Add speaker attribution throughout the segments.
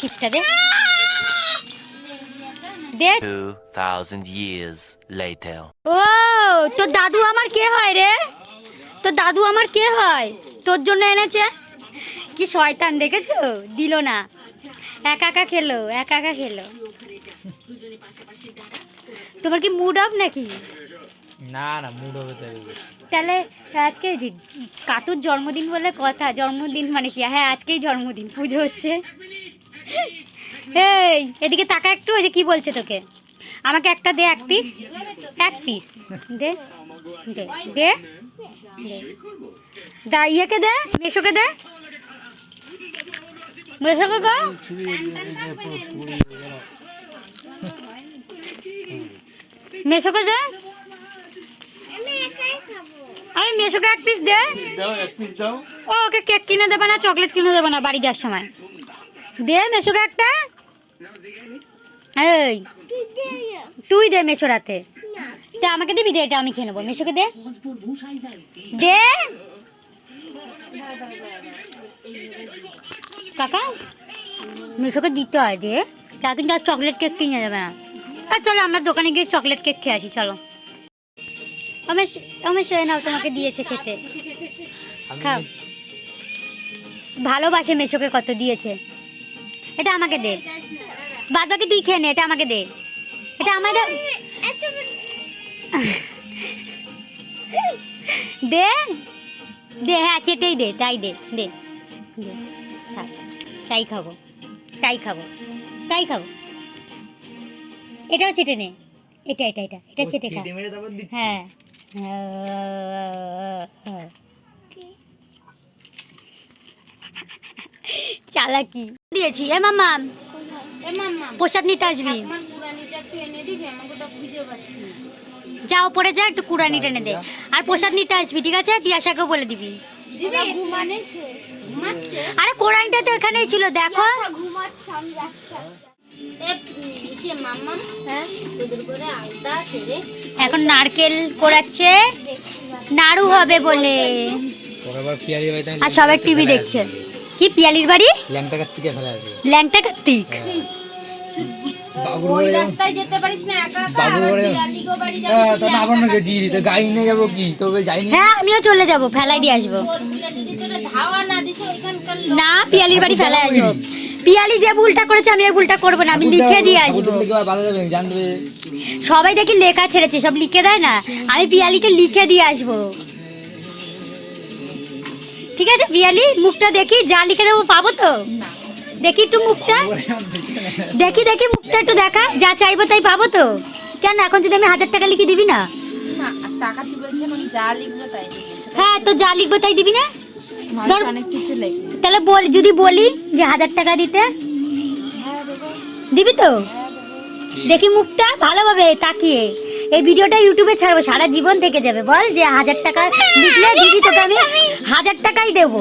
Speaker 1: চিপসটা দে। দে।
Speaker 2: 2,000 years later.
Speaker 1: ও তোর দাদু আমার কে হয় রে? তোর দাদু আমার কে হয়? তোর জন্য এনেছে? কি শয়তান দেখেছ? দিল না। একা একা খেলো একা একা খেলো। তোমার কি মুড অফ নাকি?
Speaker 3: না না মুড হবে তাই
Speaker 1: তাহলে আজকে কাতুর জন্মদিন বলে কথা জন্মদিন মানে কি? হ্যাঁ আজকেই জন্মদিন পুজো হচ্ছে। এই এদিকে তাকা একটু ওই যে কি বলছে তোকে? আমাকে একটা দে এক পিস এক পিস দে দে দে ইয়েকে দে মেশোকে দে। মেশোকে দে মেশোকে দে। আরে মেশোকে এক পিস দে। ও ওকে কেক কিনে দেবে না চকলেট কিনে দেবে না বাড়ি যাওয়ার সময়। দে মেশোকে একটা এই, তুই দে মেশো রাতে। তা আমাকে দিবি দে, এটা আমি খেয়ে নেব। মেশোকে দে। দে। কাকা, মেশোকে দিতে হয় দে। তা কিন্তু আর চকলেট কেক কিনে যাবে না। আর চলো, আমরা দোকানে গিয়ে চকলেট কেক খেয়ে আসি, চলো। আমি সে নাও, তোমাকে দিয়েছে খেতে। খাও। ভালোবাসে মেশোকে কত দিয়েছে। এটা আমাকে দে। বাদ বাকি তুই খেয়ে নে এটা আমাকে দে। এটা আমাদের দে। দে। হ্যাঁ চেটেই দে তাই দে দে। দে। তাই খাব তাই খাব তাই খাব। এটাও চেটে নে। এটা এটা এটা এটা চেটে খা হ্যাঁ। চালাকি। দিয়েছি। এ মামা প্রসাদ নিতে আসবি? যা ওপরে যা একটু কুড়ানি টেনে দে। আর প্রসাদ নিতে আসবি ঠিক আছে? তিয়াশাকেও বলে দিবি। আরে কোরআনটা তো এখানেই ছিল দেখো। এখন নারকেল কোরাচ্ছে নাড়ু হবে বলে। আর সবাই টিভি দেখছে। কি পিয়ালির বাড়ি?
Speaker 3: ল্যাংটা কাছ থেকে ফেলে আসবে
Speaker 1: ল্যাংটা কার্তিক
Speaker 3: বাবুর বাড়ি যেমন- বাবুর বাড়ি হ্যাঁ, তো আবার না গেছি তো গাড়ি নিয়ে যাব কি? তবে যাইনি
Speaker 1: হ্যাঁ আমিও চলে যাব ফেলাই দিয়ে আসব। না পিয়ালির বাড়ি ফেলাই আসব। পিয়ালি যে ভুলটা করেছে আমি ভুলটা করব না আমি লিখে দিয়ে আসব। সবাই দেখি লেখা ছেড়েছে সব লিখে দেয় না? আমি পিয়ালিকে লিখে দিয়ে আসব। ঠিক আছে পিয়ালি মুখটা দেখি যা লিখে দেবো পাবো তো? দেখি একটু মুখটা। দেখি দেখি মুখটা একটু দেখা যা চাইব তাই পাবো তো? কেন এখন যদি আমি হাজার টাকা লিখে দিবি না? হ্যাঁ তো যা লিখব তাই দিবি না? তাহলে বল যদি বলি যে হাজার টাকা দিতে দিবি। তো? দেখি মুখটা ভালোভাবে তাকিয়ে। এই ভিডিওটা ইউটিউবে ছাড়বো, সারা জীবন থেকে যাবে। বল যে হাজার টাকা লিখলে দিদি তোকে আমি, হাজার টাকাই দেবো।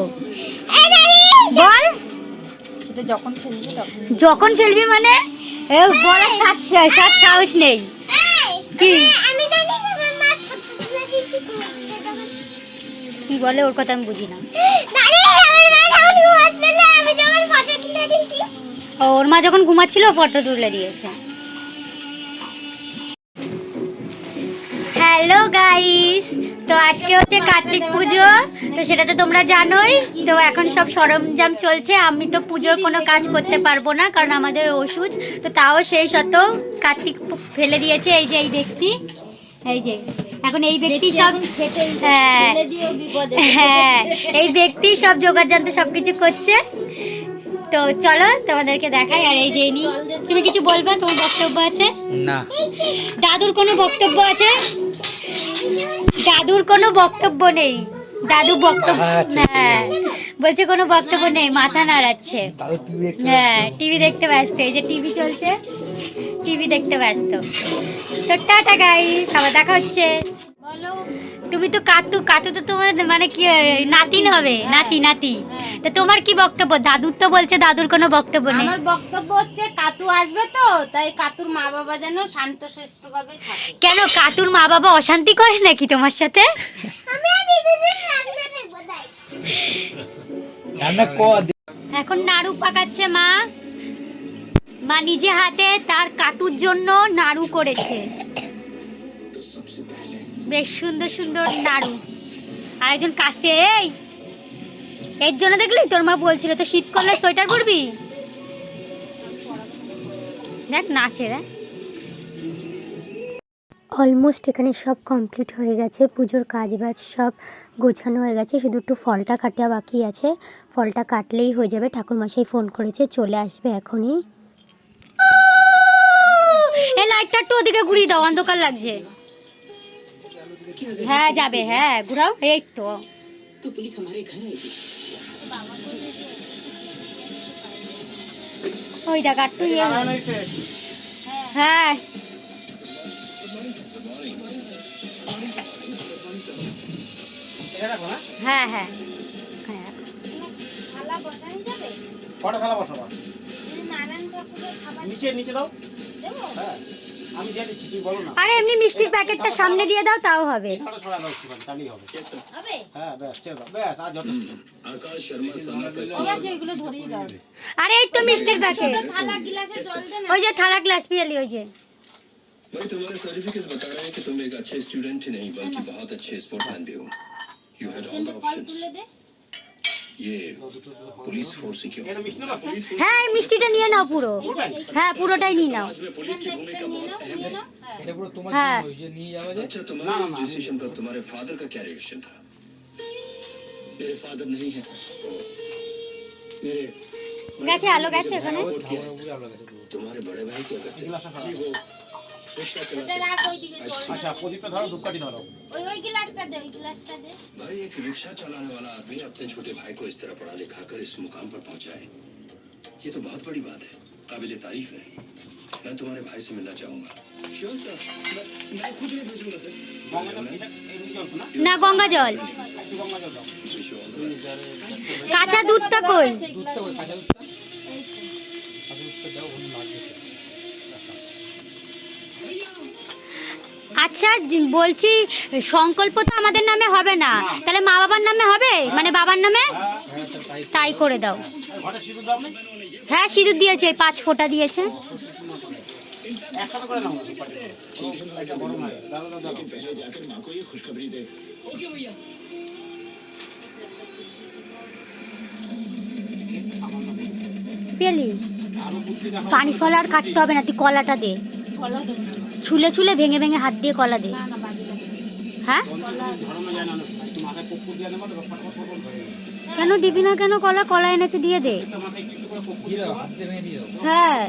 Speaker 1: বল।
Speaker 4: যখন ফেলবে
Speaker 1: মানে? বলার সাত সাত সাহস নেই। কি? কি বলে ওর কথা আমি বুঝি না। ওর মা যখন ঘুমাচ্ছিল ফটো তুলে দিয়েছে। হ্যালো গাইস তো আজকে হচ্ছে কার্তিক পুজো। তো সেটা তো তোমরা জানোই। তো এখন সব সরঞ্জাম চলছে। আমি তো পুজোর কোনো কাজ করতে পারব না কারণ আমাদের ওষুধ। তো তাও সেই সত্ত্বেও কার্তিক ফেলে দিয়েছে এই যে এই ব্যক্তি। এই যে এখন এই ব্যক্তি সব হ্যাঁ হ্যাঁ এই ব্যক্তি সব জোগাড় জানতে সব কিছু করছে। তো চলো তোমাদেরকে দেখাই। আর এই যে ইনি তুমি কিছু বলবে? তোমার বক্তব্য আছে?
Speaker 3: না।
Speaker 1: দাদুর কোনো বক্তব্য আছে? দাদুর কোনো বক্তব্য নেই। দাদু বক্তব্য। হ্যাঁ। বলছে কোনো বক্তব্য নেই মাথা নাড়াচ্ছে। হ্যাঁ টিভি দেখতে ব্যস্ত। এই যে টিভি চলছে টিভি দেখতে ব্যস্ত। তো টাটা গাই আবার দেখা হচ্ছে। তুমি তো কাতু কাতু তো তোমার মানে কি নাতিন হবে? নাতি নাতি। তো তোমার কি বক্তব্য? দাদুর তো বলছে দাদুর কোনো বক্তব্য নেই।
Speaker 4: আমার বক্তব্য হচ্ছে কাতু আসবে তো তাই কাতুর মা বাবা যেন শান্ত সুষ্ঠু ভাবে থাকে।
Speaker 1: কেন কাতুর মা বাবা অশান্তি করে নাকি তোমার সাথে? এখন নাড়ু পাকাচ্ছে মা। মা নিজে হাতে তার কাতুর জন্য নাড়ু করেছে। বেশ সুন্দর সুন্দর নাড়ু। আর একজন কাছে এই এর জন্য দেখলি তোর মা বলছিল তো শীত করলে সোয়েটার পরবি? দেখ নাচে দেখ। অলমোস্ট এখানে সব কমপ্লিট হয়ে গেছে পুজোর কাজ বাজ সব গোছানো হয়ে গেছে শুধু একটু ফলটা কাটা বাকি আছে। ফলটা কাটলেই হয়ে যাবে ঠাকুরমশাই ফোন করেছে চলে আসবে এখনই। এই লাইটটা একটু ওদিকে ঘুরিয়ে দাও অন্ধকার লাগছে। হ্যাঁ যাবে হ্যাঁ ঘুরাও। এই তো।
Speaker 5: তো পুলিশ আমারে ঘর আইবে
Speaker 1: ওই জায়গা একটু ইয়ে হ্যাঁ। হ্যাঁ হ্যাঁ।
Speaker 6: নিচে নিচে দাও। হ্যাঁ। আমি দিয়ে দিচ্ছি তুই বলো না
Speaker 1: আরে এমনি মিষ্টির প্যাকেটটা সামনে দিয়ে দাও তাও হবে
Speaker 6: এই থালাটা সরা দাও একটুখানি তাহলেই হবে
Speaker 4: হবে
Speaker 6: হ্যাঁ ব্যাস ছেড়ে দাও ব্যাস আর যথেষ্ট
Speaker 4: আবার সেইগুলো ধরিয়ে দাও
Speaker 1: আরে এই তো মিষ্টির প্যাকেট
Speaker 4: থালা গিলাসে জল দে না
Speaker 1: ওই যে থালা গ্লাস পিয়ালি ওই যে
Speaker 7: भाई तुम्हारे सर्टिफिकेट्स बता रहे हैं कि तुम एक अच्छे स्टूडेंट ही नहीं बल्कि बहुत अच्छे स्पोर्ट्समैन भी हो you had
Speaker 6: all the call
Speaker 7: options
Speaker 1: হ্যাঁ মিষ্টিটা নিয়ে নাও পুরো। হ্যাঁ পুরোটাই নিয়ে নাও।
Speaker 4: হ্যাঁ।
Speaker 1: গেছে আলো গেছে ওখানে
Speaker 7: তোমার বড় ভাই क्या करते हैं
Speaker 5: जी वो रिक्शा
Speaker 4: ওটা
Speaker 5: चलाते
Speaker 4: রাখ ওইদিকে জল
Speaker 6: আচ্ছা প্রদীপটা ধরো ধূপকাঠি ধরো
Speaker 4: ওই ওই গিলাসটা দে ওই গিলাসটা দে
Speaker 7: भाई एक रिक्शा चलाने वाला आदमी अपने छोटे भाई को इस तरह पढ़ा लिखा कर इस मुकाम पर पहुंचाए ये तो बहुत बड़ी बात है काबिल तारीफ है मैं तुम्हारे भाई से मिलना चाहूंगा
Speaker 5: श्योर सर मैं मैं खुद नहीं भेजूंगा सर
Speaker 6: গঙ্গা জল এটা এমনি জল তো না
Speaker 1: না গঙ্গা জল
Speaker 6: একটু গঙ্গা জল দাও
Speaker 7: Wish you all the best.
Speaker 1: কাঁচা দুধটা কই আচ্ছা বলছি সংকল্প তো আমাদের নামে হবে না। তাহলে মা বাবার নামে হবে? মানে বাবার নামে? তাই করে দাও। হ্যাঁ সিঁদুর দিয়েছে পাঁচ ফোঁটা দিয়েছে। পেলি? পানি ফল আর কাটতে হবে না তুই কলাটা দে। ছুলে ছুলে ভেঙে ভেঙে হাত দিয়ে কলা দে। হ্যাঁ। কেন দিবি না কেন কলা? কলা এনেছে, দিয়ে দে। হ্যাঁ।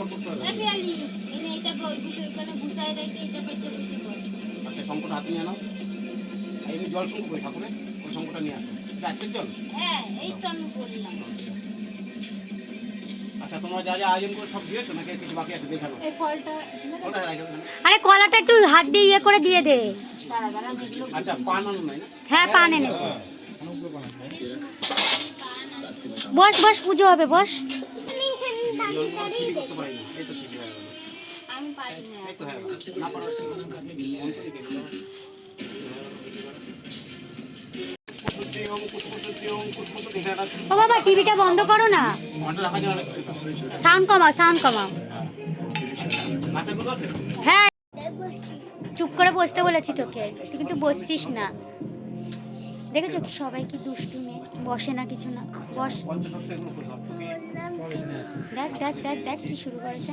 Speaker 6: জল ঠাকুরে ওই শঙ্কটা নিয়ে
Speaker 4: হ্যাঁ এই তো আমি বললাম।
Speaker 6: আচ্ছা তোমরা যা যা আয়োজন করে সব দিয়েছ নাকি কিছু বাকি আছে? দেখানো
Speaker 4: এই ফলটা
Speaker 6: ওটা
Speaker 1: আরে কলাটা একটু হাত দিয়ে ইয়ে করে দিয়ে দে।
Speaker 6: আচ্ছা পান আনো না?
Speaker 1: হ্যাঁ পান এনেছে। বস বস পুজো হবে বস।
Speaker 4: আমি পারি না
Speaker 1: ও বাবা টিভিটা বন্ধ করো না। সাউন্ড কমাও সাউন্ড কমাও। হ্যাঁ চুপ করে বসতে বলেছি তোকে। তুই কিন্তু বসছিস না। দেখেছ কি সবাই কি দুষ্টু মেয়ে? বসে না কিছু না। বস। দেখ দেখ দেখ দেখ কি শুরু করেছে।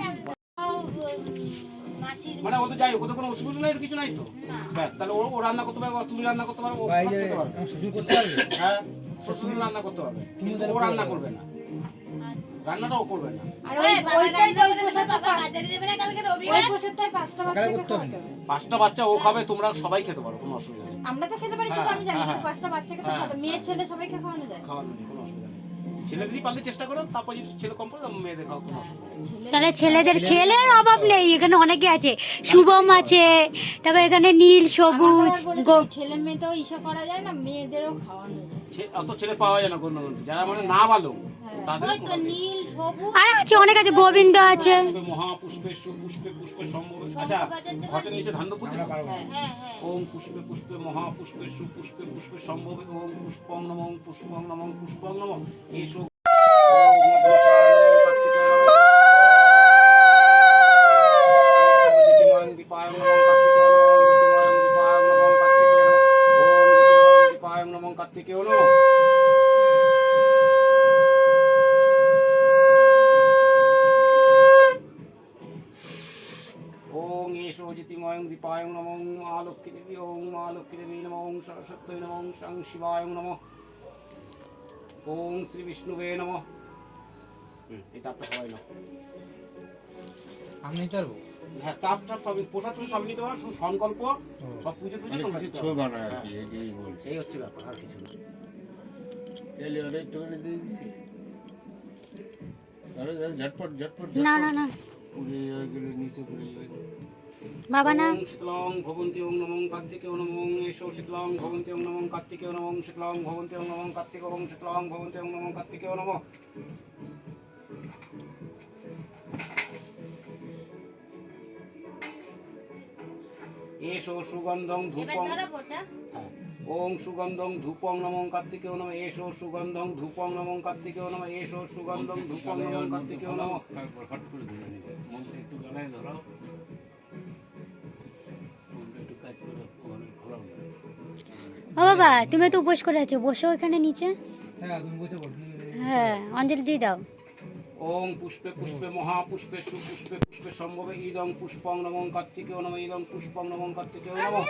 Speaker 6: মানে ও তো যাই ও তো কোনো অসুবিধা নাই কিছু নাই তো? ব্যাস তাহলে ও রান্না করতে পারবে তুমি রান্না করতে পারবে। ও
Speaker 3: করতে পারবে?
Speaker 6: হ্যাঁ। শ্বশুর রান্না করতে পারবে। কিন্তু ও রান্না
Speaker 3: করবে
Speaker 6: না। রান্নাটাও করবে না।
Speaker 4: পাঁচটা
Speaker 6: বাচ্চা ও খাবে তোমরা সবাই খেতে পারো কোনো অসুবিধা নেই।
Speaker 8: আমরা তো খেতে পারি সেটা আমি জানি
Speaker 6: হ্যাঁ, হ্যাঁ।
Speaker 8: পাঁচটা বাচ্চাকে তো
Speaker 6: হ্যাঁ।
Speaker 8: খাওয়াতে মেয়ে ছেলে সবাইকে খাওয়ানো যায়।
Speaker 6: খাওয়ানো কোনো অসুবিধা নেই ছেলেদেরই পারলে চেষ্টা করো তারপর যদি ছেলে কম করে মেয়েদের খাও কোনো অসুবিধা
Speaker 1: তাহলে ছেলেদের ছেলের অভাব নেই এখানে অনেকে আছে। শুভম আছে তারপর এখানে নীল সবুজ গো-
Speaker 8: ছেলে মেয়ে তো ইসা করা যায় না মেয়েদেরও খাওয়ানো যায়।
Speaker 6: ছে- অত ছেলে পাওয়া যায় না কোনো যারা মানে না ভালো তাদের
Speaker 4: ওই তো নীল সবুজ
Speaker 1: আরে আছে অনেক আছে গোবিন্দ আছে।
Speaker 6: মহাপুষ্পে সুপুষ্পে পুষ্পে সম্ভব আচ্ছা ঘটের নিচে ধান পুষ্প
Speaker 3: আমরা পারব? না।
Speaker 4: হ্যাঁ হ্যাঁ।
Speaker 6: ওম পুষ্পে পুষ্পে মহাপুষ্পে সুপুষ্পে পুষ্পে সম্ভবে ওম পুষ্পং নমঃ পুষ্পং নমঃ পুষ্পং নমঃ। এসো ওং দীপায় নমঃ ওং মা লক্ষ্মী দেবী ওং মা লক্ষ্মী দেবী নমঃ ওং সরস্বতী নমঃ ওং সাং শিবায় নম ওং শ্রী বিষ্ণুবে নম এই তাপটা হয় না
Speaker 3: আমি নিতে
Speaker 6: হ্যাঁ তাপ টাপ সবই পোশাক তুমি সবই নিতে পারো শুধু সংকল্প বা পুজো টুজো তোমরা দিতে পারো। বানায় আর কি হ্যাঁ, এই বলছে। এই হচ্ছে ব্যাপার আর কিছু না।
Speaker 5: এলে ওরে টোরে দিয়ে ঝটপট ঝটপট
Speaker 1: না না না। পুরো এগুলো নিচে পুরো
Speaker 6: ওং শীতলাং ভবন্তি ওং নমঃ কার্তিকে ওং নমঃ এসো শীতলাং ভবন্তি ওং নমঃ কার্তিকে ওং নমঃ শীতলাং ভবন্তি ওং নমঃ কার্তিকে ওং শীতলাং ভবন্তি ওং নমঃ কার্তিকে ওং নমঃ। এসো সুগন্ধং ধূপং হ্যাঁ। ওং সুগন্ধং ধূপং নমঃ কার্তিকে ওং নমঃ এসো সুগন্ধং ধূপং নমঃ কার্তিকে ওং নমঃ এসো সুগন্ধং ধূপং নমঃ কার্তিকে ওং নমঃ
Speaker 1: ও বাবা তুমি তো উপোস করে আছো বসো এখানে নিচে।
Speaker 3: হ্যাঁ তুমি বসে বল
Speaker 1: হ্যাঁ অঞ্জলি দিয়ে দাও।
Speaker 6: ওং পুষ্পে পুষ্পে মহাপুষ্পে সুপুষ্পে পুষ্পে সম্ভবে ইদং পুষ্পং নমঃ কার্তিকে নমঃ ইদং পুষ্পং নমঃ কার্তিকে নমঃ।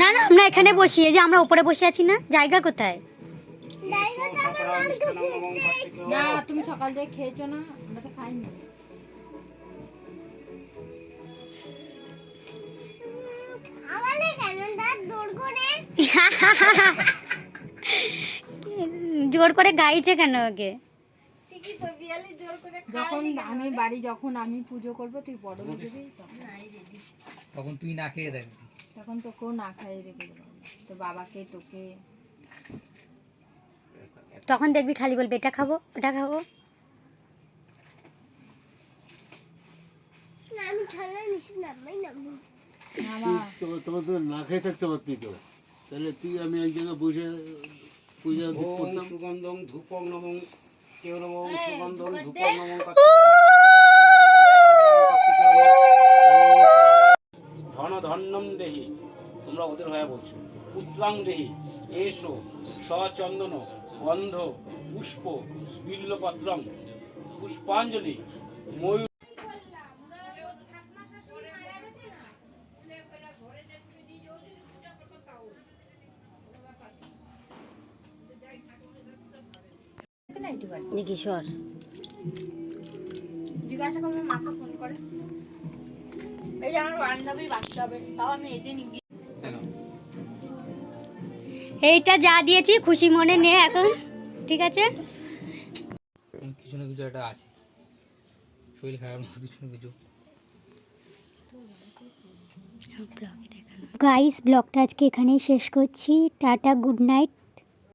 Speaker 1: না না আমরা এখানে বসি এই যে আমরা উপরে বসে আছি না জায়গা কোথায়?
Speaker 8: না তুমি সকাল থেকে খেয়েছো না আমরা তো খাইনি।
Speaker 1: জোর করে গাইছে কেন ওকে?
Speaker 8: যখন আমি বাড়ি যখন আমি পুজো করব তুই পটল দিবি তখন
Speaker 3: তখন তুই না খেয়ে দেখবি
Speaker 8: তখন তোকেও না খাইয়ে রেখে দেবো। তো বাবাকে তোকে।
Speaker 1: তখন দেখবি খালি বলবে এটা খাব ওটা খাব।
Speaker 5: না খেয়ে থাকতে পারতি তো। তাহলে তুই আমি এক জায়গায় বসে পূজা করতাম।
Speaker 6: সুগন্ধং ধূপং নমঃ কেউ নমঃ সুগন্ধং ধূপং নমঃ ধন ধন্যম দেহি তোমরা ওদের হয়ে বলছো। পুত্রাং দেহি এসো সচন্দন গন্ধ পুষ্প বিল্লপত্রং পুষ্পাঞ্জলি ময়ূর
Speaker 1: দেখি সর
Speaker 8: জিজ্ঞাসা করব মাকে ফোন করে। এই যে আমার বান্ধবী বাঁচতে হবে তাও আমি এতে গিয়ে
Speaker 1: এইটা যা দিয়েছি খুশি মনে নে এখন। ঠিক আছে?
Speaker 3: কিছু না কিছু একটা আছে। শরীর খারাপ না কিছু না কিছু।
Speaker 1: গাইস ব্লগটা আজকে এখানেই শেষ করছি। Tata good night